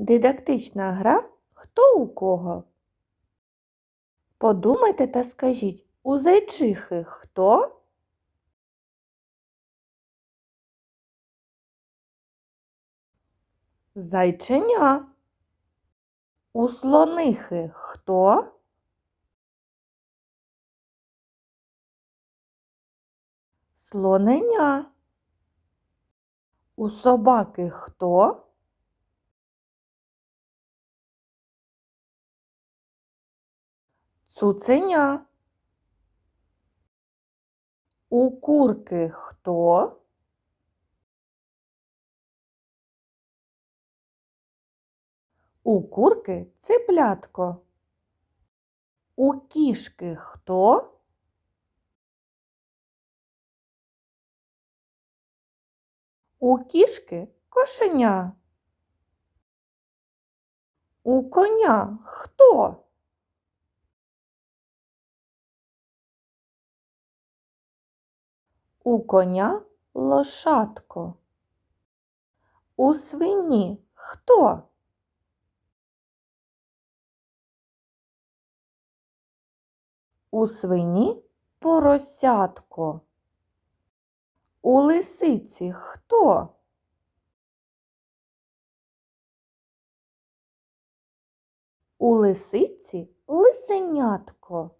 Дидактична гра Хто у кого? Подумайте та скажіть, у зайчихи хто? Зайченя. У слонихи хто? Слоненя. У собаки хто? Цуценя. У курки хто? У курки цеплятко. У кішки хто? У кішки кошеня. У коня хто? У коня лошадко. У свині хто? У свині поросятко. У лисиці хто? У лисиці лисенятко.